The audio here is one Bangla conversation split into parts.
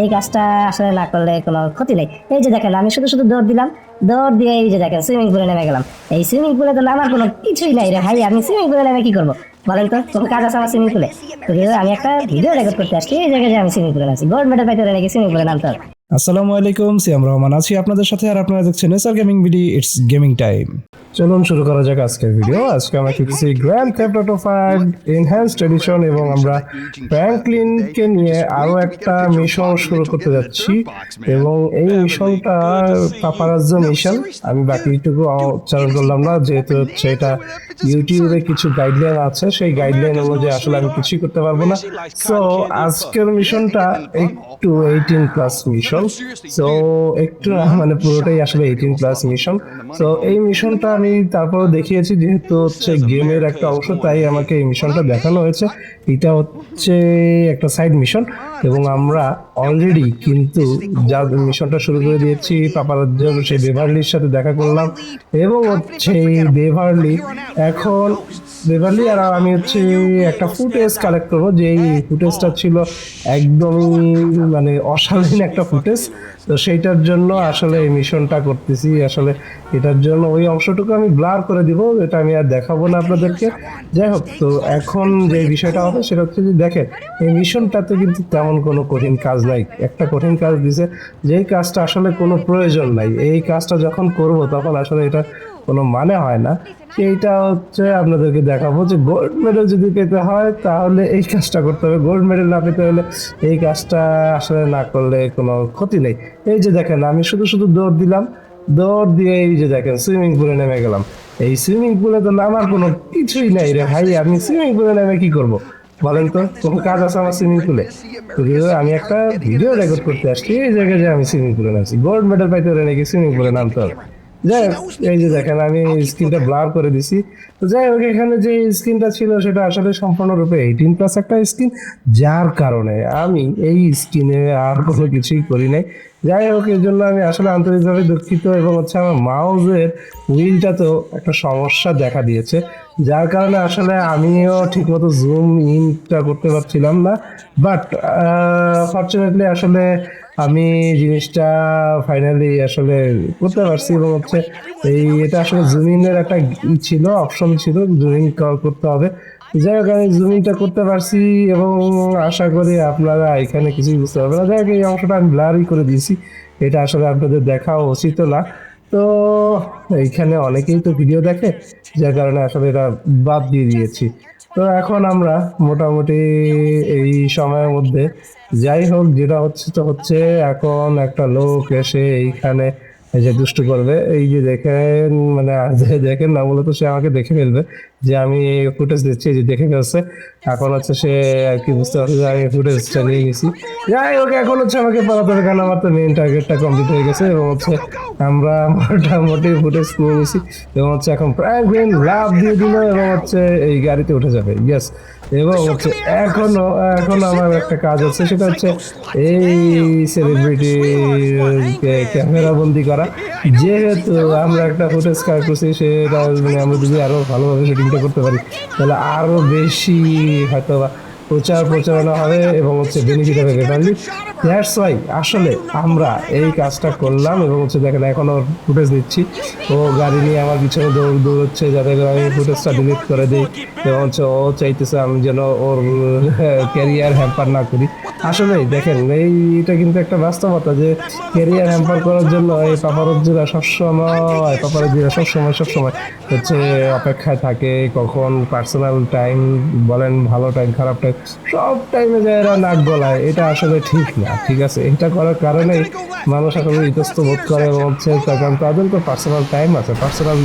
এই কাজটা আসলে না করলে কোনো ক্ষতি নেই। এই যে দেখেন, আমি শুধু শুধু দৌড় দিলাম, দৌড় দিয়ে এই যে দেখেন সুইমিং পুলে নেমে গেলাম। এই সুইমিং পুলে তো নামার কোনো কিছুই নাই রে ভাই, আমি সুইমিং পুলে নেমে কি করব? বলেন তো, কোনো কাজ আছে আমার সুইমিং পুলে তো আমি একটা ভিডিও রেকর্ড করতে আসছি, এই জায়গায় আমি সুইমিং পুলে নামছি। গোল্ড মেডেল পাইতে নাকি সুইমিং পুলে নামতে হবে। আসসালামু আলাইকুম, সিয়াম রহমান আছি আপনাদের সাথে, আর আপনারা দেখছেন SR gaming VD it's gaming time চলুন শুরু করা যাক আজকের ভিডিও আজকে আমরা খেলতেছি Grand Theft Auto five enhanced edition এবং আমরা ফ্র্যাঙ্কলিনকে নিয়ে আরও একটা মিশন শুরু করতে যাচ্ছি এবং এই মিশনটা পাপারাজ্য মিশন আমি বাকিটুকু উচ্চারণ করলাম না, যেহেতু হচ্ছে এটা ইউটিউবে কিছু গাইডলাইন আছে, সেই গাইডলাইন অনুযায়ী আসলে আমি কিছুই করতে পারব না। সো আজকের মিশনটা একটু এইটিন প্লাস মিশন সো একটু মানে পুরোটাই আসলে এইটিন প্লাস মিশন তো এই মিশনটা আমি তারপর দেখিয়েছি যেহেতু হচ্ছে গেমের একটা অংশ তাই আমাকে এই মিশনটা দেখানো হয়েছে। এটা হচ্ছে একটা সাইড মিশন এবং আমরা অলরেডি কিন্তু যা মিশনটা শুরু করে দিয়েছি পাপারাজ্জের সেই বেভারলির সাথে দেখা করলাম এবং হচ্ছে এই বেভারলি এখন বেভারলি আর আমি হচ্ছে একটা ফুটেজ কালেক্ট করব যে এই ফুটেজটা ছিল একদমই মানে অশালীন একটা ফুটেজ তো সেইটার জন্য আসলে এই মিশনটা করতেছি আসলে এটার জন্য ওই অংশটুকু আমি ব্লার করে দিব, এটা আমি আর দেখাবো না আপনাদেরকে। যাই হোক, তো এখন যে বিষয়টা হবে সেটা হচ্ছে যে দেখেন, এই মিশনটাতে কিন্তু তেমন কোনো কঠিন কাজ নাই। একটা কঠিন কাজ দিছে, যেই কাজটা আসলে কোনো প্রয়োজন নাই। এই কাজটা যখন করব তখন আসলে এটা কোনো মানে হয় না। সেইটা হচ্ছে আপনাদেরকে দেখাবো যে গোল্ড মেডেল যদি পেতে হয়, তাহলে এই কাজটা করতে হবে। গোল্ড মেডেল না পেতে হলে এই কাজটা আসলে না করলে কোনো ক্ষতি নেই। এই যে দেখেন, আমি শুধু শুধু দৌড় দিলাম দৌড় দিয়ে এই যে দেখেন সুইমিং পুলে নেমে গেলাম। এই সুইমিং পুলে তো নামার কোনো কিছুই নাই রে ভাই, আমি সুইমিং পুলে নেমে কি করব? বলেন তো, কোনো কাজ আছে আমার সুইমিং পুলে আমি একটা ভিডিও রেকর্ড করতে আসছি, এই জায়গায় যে আমি সুইমিং পুলে নামছি। গোল্ড মেডেল পাইতে হলে নাকি সুইমিং পুলে নামতে হবে। যাই হোক এই যে দেখেন আমি স্ক্রিনটা ব্লার করে দিছি। তো যাই হোক এখানে যে স্ক্রিনটা ছিল সেটা আসলে সম্পূর্ণরূপে এইটিন প্লাস একটা স্ক্রিন যার কারণে আমি এই স্ক্রিনে আর কোনো কিছুই করি নাই। যাই হোক এর জন্য আমি আসলে আন্তরিকভাবে দুঃখিত এবং হচ্ছে আমার মাউজের হুইলটাতেও একটা সমস্যা দেখা দিয়েছে। যার কারণে আসলে আমিও ঠিকমতো জুম ইনটা করতে পারছিলাম না। বাট ফর্চুনেটলি আসলে আমি জিনিসটা ফাইনালি আসলে করতে পারছি এবং হচ্ছে এই এটা আসলে জুমিংয়ের একটা ছিল অপশন ছিল জুমিং করতে হবে। যাই হোক, আমি জুমিংটা করতে পারছি এবং আশা করি আপনারা এখানে কিছুই বুঝতে পারবেন না। যাই হোক, এই অংশটা আমি ব্লারই করে দিয়েছি। এটা আসলে আপনাদের দেখা উচিত না। তো এইখানে অনেকেই তো ভিডিও দেখে, যার কারণে আসলে এটা বাদ দিয়ে দিয়েছি। তো এখন আমরা মোটামুটি এই সময়ের মধ্যে যাই হোক, যেটা হচ্ছে তো হচ্ছে এখন একটা লোক এসে এইখানে এই যে দুষ্টু করবে, এই যে দেখেন মানে দেখেন না মূলত সে আমাকে দেখে ফেলবে যে আমি ফুটেজ দিচ্ছি যে দেখে ফেলছে। এখন হচ্ছে সে আর কি বুঝতে পারছে যে আমি ফুটেজটা নিয়ে গেছি। যাই হোক, এখন হচ্ছে আমাকে পালাতে কারণ আমার তো মেন টার্গেটটা কমপ্লিট হয়ে গেছে এবং হচ্ছে আমরা মোটামুটি ফুটেজ নিয়ে গেছি এবং হচ্ছে এখন প্রায় লাভ দিয়ে দিল এবং হচ্ছে এই গাড়িতে উঠে যাবে। ইয়েস এবং হচ্ছে এখনও এখনও আমার একটা কাজ আছে সেটা হচ্ছে এই সেলিব্রিটি ক্যামেরা বন্দি করা। যেহেতু আমরা একটা ফুটেজ কাজ করছি সেটা মানে আমরা যদি আরও ভালোভাবে শুটিংটা করতে পারি তাহলে আরও বেশি হয়তো বা প্রচার প্রচারণা হবে এবং হচ্ছে বেনিফিট হবে বেপারলি দ্যাটস ওয়াই আসলে আমরা এই কাজটা করলাম এবং হচ্ছে দেখেন এখনও ফুটেজ দিচ্ছি। ও গাড়ি নিয়ে আমার পিছনে দৌড় দৌড়চ্ছে যাতে আমি ফুটেজটা ডিলিট করে দিই। এবং হচ্ছে ও চাইতেছে আমি যেন ওর ক্যারিয়ার হ্যাম্পার না করি। আসলে দেখেন, এই এটা কিন্তু একটা বাস্তবতা যে ক্যারিয়ার হ্যাম্পার করার জন্য এই পাপারজ্জিরা সবসময় পাপারজ্জিরা সবসময় সবসময় হচ্ছে অপেক্ষায় থাকে, কখন পার্সোনাল টাইম বলেন, ভালো টাইম খারাপ টাইম সব টাইমে যায় এরা নাক গলায়। এটা আসলে ঠিক না, ঠিক আছে? এটা করার কারণেই মানুষ আসলে ইতস্ত বোধ করে হচ্ছে কারণ তাদের তো পার্সোনাল টাইম আছে পার্সোনাল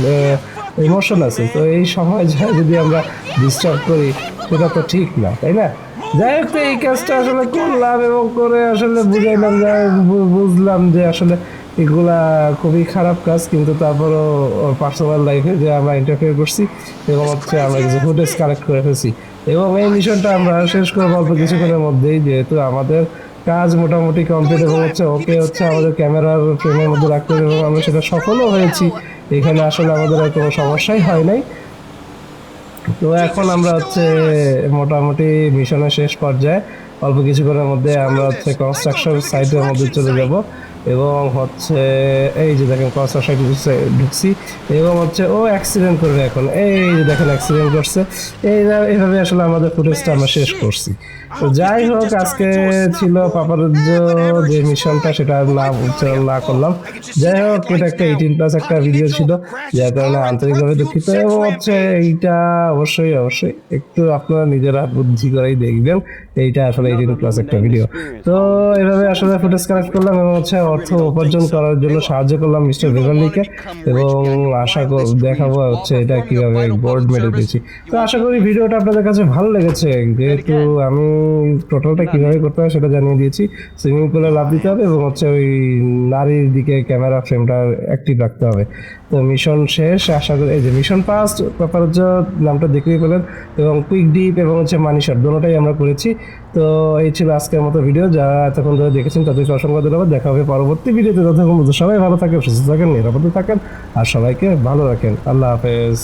ইমোশন আছে। তো এই সময় যদি আমরা ডিস্টার্ব করি, সেটা তো ঠিক না, তাই না? যাই হোক এই কাজটা আসলে করলাম এবং করে আসলে বুঝাইলাম যে বুঝলাম যে আসলে এগুলা খুবই খারাপ কাজ, কিন্তু তারপরও ওর পার্সোনাল লাইফে যে আমরা ইন্টারফেয়ার করছি এবং হচ্ছে আমরা কিছু ফুটেজ কালেক্ট করে ফেলছি। এবং এই মিশনটা আমরা শেষ করব অল্প কিছুক্ষণের মধ্যেই, যেহেতু আমাদের কাজ মোটামুটি কমপ্লিট এবং হচ্ছে, ওকে হচ্ছে আমাদের ক্যামেরার ফ্রেমের মধ্যে রাখতে এবং আমরা সেটা সফলও হয়েছি। এখানে আসলে আমাদের আর কোনো সমস্যাই হয় নাই। তো এখন আমরা হচ্ছে মোটামুটি মিশনের শেষ পর্যায়ে অল্প কিছুক্ষণের মধ্যে আমরা হচ্ছে কনস্ট্রাকশন সাইটের মধ্যে চলে যাব। এবং হচ্ছে, এই যে দেখেন কনস্ট্রাকশন ঢুকছি এবং হচ্ছে, ও অ্যাক্সিডেন্ট করবে এখন। এই যে দেখেন অ্যাক্সিডেন্ট করছে। এই এইভাবে আসলে আমাদের ফুটেজটা আমরা শেষ করছি। তো যাই হোক, আজকে ছিল পাপারজ্য যে মিশনটা, সেটা না উচ্চারণ না করলাম। যাই হোক, এটা একটা এইটিন প্লাস একটা ভিডিও ছিল, যার কারণে আন্তরিকভাবে দুঃখিত। এবং হচ্ছে, এইটা অবশ্যই অবশ্যই একটু আপনারা নিজেরা বুদ্ধি করেই দেখবেন। এইটা আসলে এইটিন প্লাস একটা ভিডিও তো এভাবে আসলে ফুটেজ কালেক্ট করলাম, এবং হচ্ছে অর্থ উপার্জন করার জন্য সাহায্য করলাম মিস্টার বেভারলিকে এবং আশা দেখাবো হচ্ছে এটা কীভাবে গোল্ড মেডেল পেয়েছি তো আশা করি ভিডিওটা আপনাদের কাছে ভালো লেগেছে। যেহেতু আমি টোটালটা কীভাবে করতে হয় সেটা জানিয়ে দিয়েছি। সুইমিং পুলে লাভ দিতে হবে এবং হচ্ছে ওই নারীর দিকে ক্যামেরা ফ্রেমটা অ্যাক্টিভ রাখতে হবে। তো মিশন শেষ। আশা করি এই যে মিশন ফার্স্ট পেপারজ নামটা দেখতেই পেলেন এবং কুইক ডিপ এবং হচ্ছে মানি শট দুটোটাই আমরা করেছি। তো এই ছিল আজকের মতো ভিডিও যারা এতক্ষণ ধরে দেখেছেন তাদেরকে অসংখ্য ধন্যবাদ। দেখা হবে পরবর্তী ভিডিওতে পর্যন্ত সবাই ভালো থাকেন, সুস্থ থাকেন, নিরাপদে থাকেন, আর সবাইকে ভালো রাখেন। আল্লাহ হাফেজ।